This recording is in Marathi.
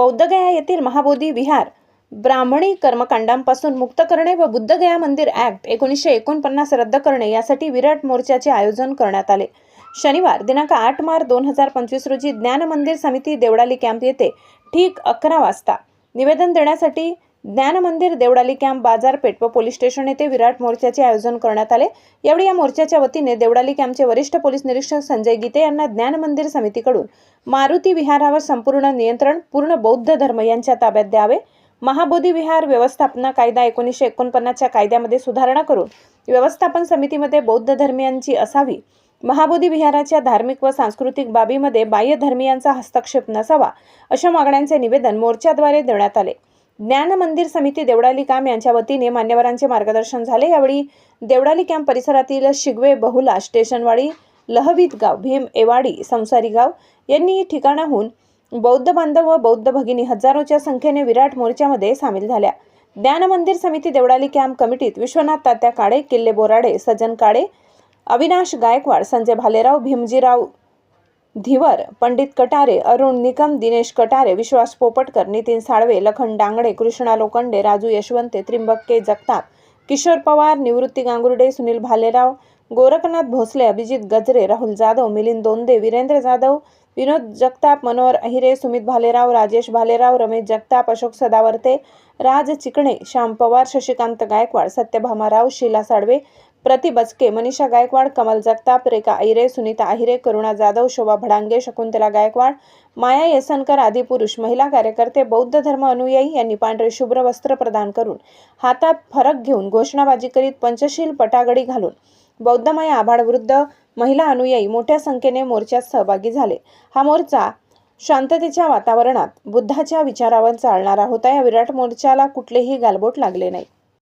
बौद्धगया येथील महाबोधी विहार ब्राह्मणी कर्मकांडांपासून मुक्त करणे व बुद्धगया मंदिर ऍक्ट एकोणीसशे एकोणपन्नास रद्द करणे यासाठी विराट मोर्चाचे आयोजन करण्यात आले. शनिवार दिनांक आठ मार्च दोन हजार पंचवीस रोजी ज्ञान मंदिर समिती देवळाली कॅम्प येथे ठीक अकरा वाजता निवेदन देण्यासाठी ज्ञान मंदिर कॅम्प बाजारपेठ व पोलीस स्टेशन येथे विराट मोर्चाचे आयोजन करण्यात आले. यावेळी या मोर्चाच्या वतीने देवडाली कॅम्पचे वरिष्ठ पोलीस निरीक्षक संजय गीते यांना ज्ञान मंदिर समितीकडून मारुती विहारावर संपूर्ण नियंत्रण पूर्ण बौद्ध धर्म यांच्या ताब्यात द्यावे. महाबोधी विहार व्यवस्थापना कायदा एकोणीसशे एकोणपन्नासच्या कायद्यामध्ये सुधारणा करून व्यवस्थापन समितीमध्ये बौद्ध धर्मियांची असावी. महाबोधी विहाराच्या धार्मिक व सांस्कृतिक बाबीमध्ये बाह्य धर्मियांचा हस्तक्षेप नसावा अशा मागण्यांचे निवेदन मोर्चाद्वारे देण्यात आले. ज्ञान मंदिर समिती देवडाली कॅम्प यांच्या वतीने मान्यवरांचे मार्गदर्शन झाले. यावेळी देवडाली कॅम्प परिसरातील शिगवे बहुला स्टेशनवाडी लहवीत गाव भीम एवाडी संसारी गाव यांनी ठिकाणाहून बौद्ध बांधव व बौद्ध भगिनी हजारोच्या संख्येने विराट मोर्चामध्ये सामील झाल्या. ज्ञान मंदिर समिती देवडाली कॅम्प कमिटीत विश्वनाथ तात्या काळे किल्ले बोराडे सज्जन काळे अविनाश गायकवाड संजय भालेराव भीमजीराव धीवर पंडित कटारे अरुण निकम दिनेश कटारे विश्वास पोपटकर नितीन साळवे लखन डांगडे कृष्णा लोखंडे राजू यशवंते त्रिंबक के जगताप किशोर पवार निवृत्ती गांगुर्डे सुनील भालेराव गोरखनाथ भोसले अभिजित गजरे राहुल जाधव मिलिंद दोंदे वीरेंद्र जाधव विनोद जगताप मनोहर अहिरे सुमित भालेराव राजेश भालेराव रमेश जगताप अशोक सदावर्ते राज चिकणे श्याम पवार शशिकांत गायकवाड सत्यभामाराव शीला साडवे प्रति बचके मनीषा गायकवाड कमल जगताप रेखा अहिरे सुनीता अहिरे करुणा जाधव शोभा भडांगे शकुंतला गायकवाड माया येसनकर आदी पुरुष महिला कार्यकर्ते बौद्ध धर्म अनुयायी यांनी पांढरे शुभ्र वस्त्र प्रदान करून हातात फरक घेऊन घोषणाबाजी करीत पंचशील पटागडी घालून बौद्धमय आभाडवृद्ध महिला अनुयायी मोठ्या संख्येने मोर्चात सहभागी झाले. हा मोर्चा शांततेच्या वातावरणात बुद्धाच्या विचारावर चालणारा होता. या विराट मोर्चाला कुठलेही गालबोट लागले नाही.